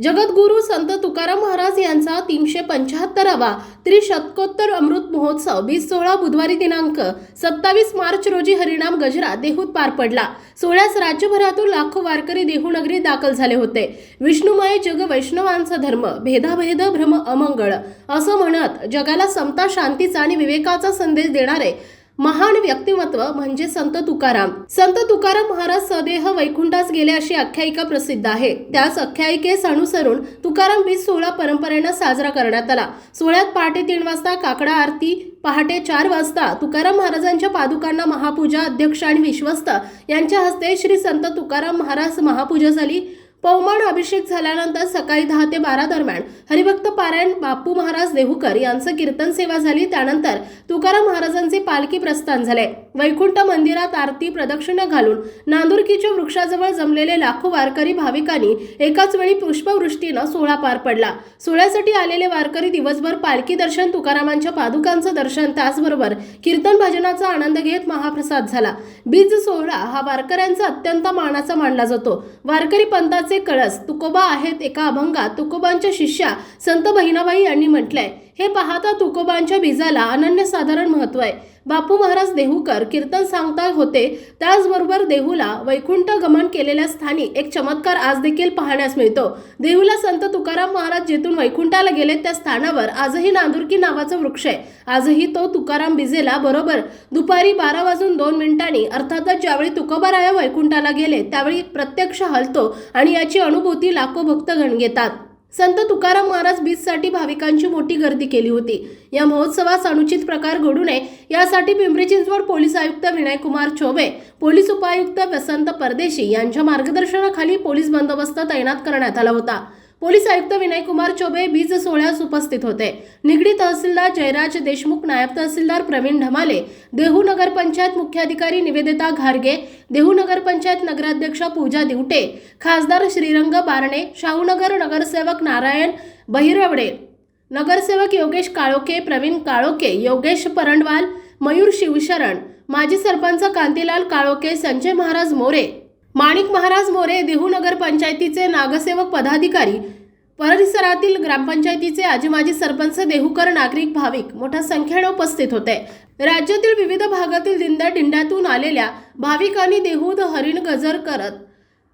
जगद्गुरु संत तुकाराम महाराज यांचा तीनशे पंच्याहत्तरावा त्रिशतकोत्तर अमृत महोत्सव वीस सोळा बुधवारी दिनांक सत्तावीस मार्च रोजी हरिणाम गजरा देहूत पार पडला. सोहळ्यास राज्यभरातून लाखो वारकरी देहूनगरी दाखल झाले होते. विष्णुमय जग वैष्णवांचा धर्म भेदाभेद भ्रम अमंगळ असं म्हणत जगाला समता शांतीचा आणि विवेकाचा संदेश देणारे महान व्यक्तिमत्व म्हणजे संत तुकाराम. संत तुकाराम महाराज सदेह वैकुंठास गेले अशी आख्यायिका प्रसिद्ध आहे. त्याच आख्यायिकेस अनुसरून तुकाराम वीस सोळा परंपरेनं साजरा करण्यात आला. सोहळ्यात पहाटे तीन वाजता काकडा आरती पहाटे चार वाजता तुकाराम महाराजांच्या पादुकांना महापूजा अध्यक्ष आणि विश्वस्त यांच्या हस्ते श्री संत तुकाराम महाराज महापूजा झाली. पौमान अभिषेक झाल्यानंतर सकाळी दहा ते बारा दरम्यान हरिभक्त पारायण बापू महाराज देहूकर यांचं कीर्तन सेवा झाली. त्यानंतर तुकाराम महाराजांचे पालखी प्रस्थान झाले. वैकुंठ मंदिरात आरती प्रदक्षिणा घालून नांदुरकीच्या वृक्षाजवळ जमलेले लाखो वारकरी भाविकांनी एकाच वेळी पुष्पवृष्टीनं सोहळा पार पडला. सोहळ्यासाठी आलेले वारकरी दिवसभर पालखी दर्शन तुकारामांच्या पादुकांचं दर्शन त्याचबरोबर कीर्तन भजनाचा आनंद घेत महाप्रसाद झाला. बीज सोहळा हा वारकऱ्यांचा अत्यंत मानाचा मानला जातो. वारकरी पंथाचे कळस तुकोबा आहेत एका अभंगात. तुकोबांच्या शिष्या संत बहिणाबाई यांनी म्हटलंय हे पाहता तुकोबांच्या बीजाला अनन्यसाधारण महत्त्व आहे. बापू महाराज देहूकर कीर्तन सांगता होते. त्याचबरोबर देहूला वैकुंठ गमन केलेल्या स्थानी एक चमत्कार आज देखील पाहण्यास मिळतो. देहूला संत तुकाराम महाराज जेथून वैकुंठाला गेले त्या स्थानावर आजही नांदुरकी नावाचा वृक्ष आहे. आजही तो तुकाराम बिजेला बरोबर दुपारी बारा वाजून दोन मिनिटांनी अर्थातच ज्यावेळी तुकोबाराया वैकुंठाला गेले त्यावेळी प्रत्यक्ष हलतो आणि याची अनुभूती लाखो भक्तगण घेतात. संत तुकाराम महाराज बीचसाठी भाविकांची मोठी गर्दी केली होती. या महोत्सवास अनुचित प्रकार घडू नये यासाठी पिंपरी चिंचवड पोलीस आयुक्त विनयकुमार चोबे पोलीस उपायुक्त वसंत परदेशी यांच्या मार्गदर्शनाखाली पोलीस बंदोबस्त तैनात करण्यात आला होता. पोलीस आयुक्त विनयकुमार चोबे बीज सोहळ्यास उपस्थित होते. निगडी तहसीलदार जयराज देशमुख नायब तहसीलदार प्रवीण ढमाले देहू नगर पंचायत मुख्याधिकारी निवेदिता घारगे देहू नगर पंचायत नगराध्यक्षा पूजा दिवटे खासदार श्रीरंग बारणे शाहूनगर नगरसेवक नारायण बहिरवडे नगरसेवक योगेश काळोके प्रवीण काळोके योगेश परंडवाल मयूर शिवशरण माजी सरपंच कांतीलाल काळोके संजय महाराज मोरे माणिक महाराज मोरे देहू नगर पंचायतीचे नागसेवक पदाधिकारी. परिसरातील ग्रामपंचायतीचे आजी माजी सरपंच देहूकर नागरिक भाविक मोठ्या संख्येने उपस्थित होते. राज्यातील विविध भागातील दिंड्या दिंड्यातून आलेल्या भाविकांनी देहूद हरिण गजर करत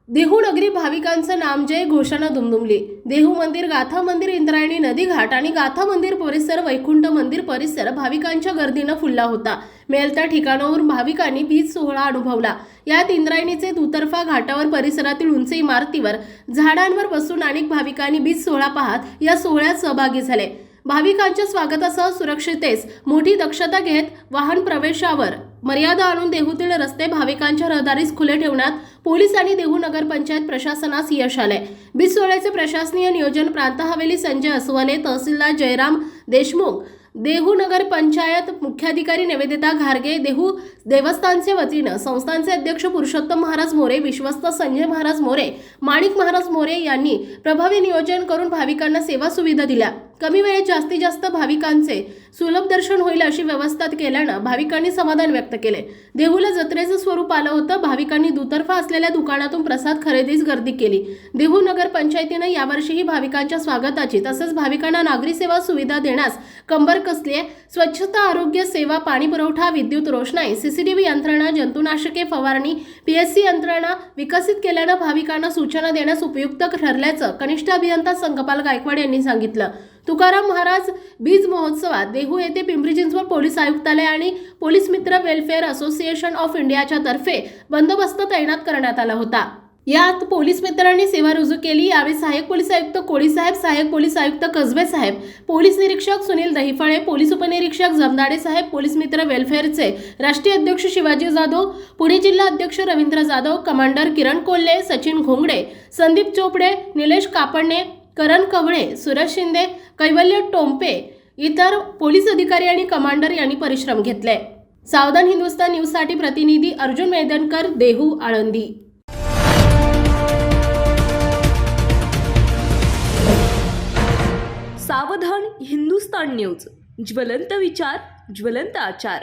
देहू नगरी भाविकांचं नामजय घोषणा दुमदुमली. देहू मंदिर गाथा मंदिर इंद्रायणी नदी घाट आणि गाथा मंदिर परिसर वैकुंठ मंदिर परिसर भाविकांच्या गर्दीनं फुलला होता. मेलत्या त्या ठिकाणावरून भाविकांनी बीज सोहळा अनुभवला. यात इंद्रायणीचे दुतर्फा घाटावर परिसरातील उंच इमारतीवर झाडांवर बसून अनेक भाविकांनी बीज सोहळा पाहत या सोहळ्यात सहभागी झाले. भाविकांच्या स्वागतासह सुरक्षितेस मोठी दक्षता घेत वाहन प्रवेशावर मर्यादा आणून देहूतील रस्ते भाविकांच्या रहदारीस खुले ठेवण्यात पोलीस आणि देहू नगरपंचायत प्रशासनास यश आले बीज सोहळ्याचे प्रशासनीय नियोजन प्रांत हवेली संजय असवले तहसीलदार जयराम देशमुख देहू नगर पंचायत मुख्याधिकारी निवेदिता घारगे देहू देवस्थानचे वतीनं संस्थांचे अध्यक्ष पुरुषोत्तम महाराज मोरे विश्वस्त संजय महाराज मोरे माणिक महाराज मोरे यांनी प्रभावी नियोजन करून भाविकांना सेवा सुविधा दिल्या. कमी वेळेत जास्तीत जास्त भाविकांचे सुलभ दर्शन होईल अशी व्यवस्था केल्यानं भाविकांनी समाधान व्यक्त केले. देहूला जत्रेचं स्वरूप आलं होतं. भाविकांनी दुतर्फा असलेल्या दुकानातून प्रसाद खरेदीस गर्दी केली. देहू नगर पंचायतीनं यावर्षीही भाविकांच्या स्वागताची तसंच भाविकांना नागरी सेवा सुविधा देण्यास कंबर कसली आहे स्वच्छता आरोग्य सेवा पाणी पुरवठा विद्युत रोषणाई सीसीटीव्ही यंत्रणा जंतुनाशके फवारणी पीएससी यंत्रणा विकसित केल्यानं भाविकांना सूचना देण्यास उपयुक्त ठरल्याचं कनिष्ठ अभियंता संगपाल गायकवाड यांनी सांगितलं. तुकाराम महाराज बीज महोत्सवात देहू येथे पिंपरी चिंचवड पोलीस आयुक्तालय आणि पोलीस मित्र वेलफेअर असोसिएशन ऑफ इंडियाच्या तर्फे बंदोबस्त तैनात करण्यात आला होता. यात पोलीस मित्रांनी सेवा रुजू केली. यावेळी सहाय्यक पोलीस आयुक्त कोळीसाहेब सहाय्यक पोलीस आयुक्त कसबे साहेब पोलीस निरीक्षक सुनील दहिफळे पोलीस उपनिरीक्षक जमदाडे साहेब पोलीस मित्र वेलफेअरचे राष्ट्रीय अध्यक्ष शिवाजी जाधव पुणे जिल्हा अध्यक्ष रवींद्र जाधव कमांडर किरण कोल्हे सचिन घोंगडे संदीप चोपडे निलेश कापडणे करण कवळे सुरज शिंदे कैवल्य टोंपे इतर पोलीस अधिकारी आणि कमांडर यांनी परिश्रम घेतले. सावधान हिंदुस्तान न्यूजसाठी प्रतिनिधी अर्जुन मेदनकर देहू आळंदी. सावधान हिंदुस्तान न्यूज. ज्वलंत विचार ज्वलंत आचार.